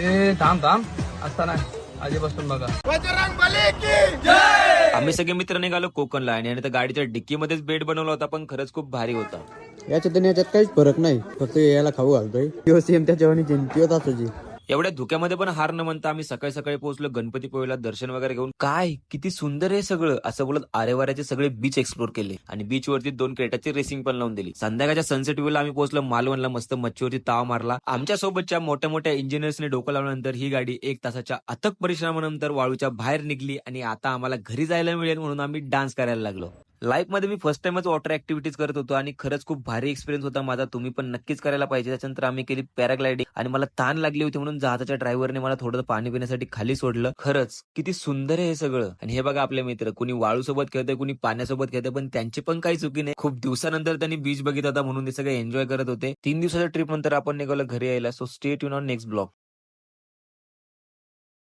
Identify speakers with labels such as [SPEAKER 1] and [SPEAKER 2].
[SPEAKER 1] ए थांब थांब. असता नाही. आधी बसून बघा
[SPEAKER 2] आम्ही सगळे मित्र निघालो कोकणला आणि आणि त्या गाडीच्या डिक्कीमध्येच बेड बनवला होता पण खरंच खूप भारी होता.
[SPEAKER 3] याच्यात आणि याच्यात काहीच फरक नाही. फक्त याला खाऊ घालतोय. सेम त्याच्या जिंकत असायची
[SPEAKER 2] एवढ्या धुक्यामध्ये पण हार न म्हणता आम्ही सकाळी सकाळी पोहोचलो गणपतीपुळेला दर्शन वगैरे घेऊन. काय किती सुंदर आहे सगळं. असं बोलत आरेवाऱ्याचे सगळे बीच एक्सप्लोर केले. आणि बीच वरती दोन क्रेटाची रेसिंग पण लावून दिली. संध्याकाळच्या सनसेट व्ह्यूला आम्ही पोहोचलो मालवणला मस्त मच्छीवरती ताव मारला. आमच्या सोबतच्या मोठ्या मोठ्या इंजिनियर्सने डोकं लावल्यानंतर ही गाडी एक तासाच्या अथक परिश्रमानंतर वाळूच्या बाहेर निघली आणि आता आम्हाला घरी जायला मिळेल म्हणून आम्ही डान्स करायला लागलो. लाईफमध्ये मी फर्स्ट टाइमच वॉटर ऍक्टिव्हिटीज करत होतो आणि खरंच खूप भारी एक्सपिरियन्स होता माझा. तुम्ही पण नक्कीच करायला पाहिजे. त्याच्यानंतर आम्ही केली पॅराग्लायडिंग आणि मला ताण लागली होती म्हणून जहाजाच्या ड्रायव्हरने मला थोडं पाणी पिण्यासाठी खाली सोडलं. खरंच किती सुंदर आहे हे सगळं. आणि हे बघा आपले मित्र कुणी वाळूसोबत खेळतंय कुणी पाण्यासोबत खेळतंय पण त्यांची पण काही चुकी नाही. खूप दिवसानंतर त्यांनी बीच बघित होता म्हणून ते सगळे एन्जॉय करत होते. तीन दिवसाच्या ट्रिप नंतर आपण निघालो घरी यायला. सो स्टेट युन ऑन नेक्स्ट ब्लॉग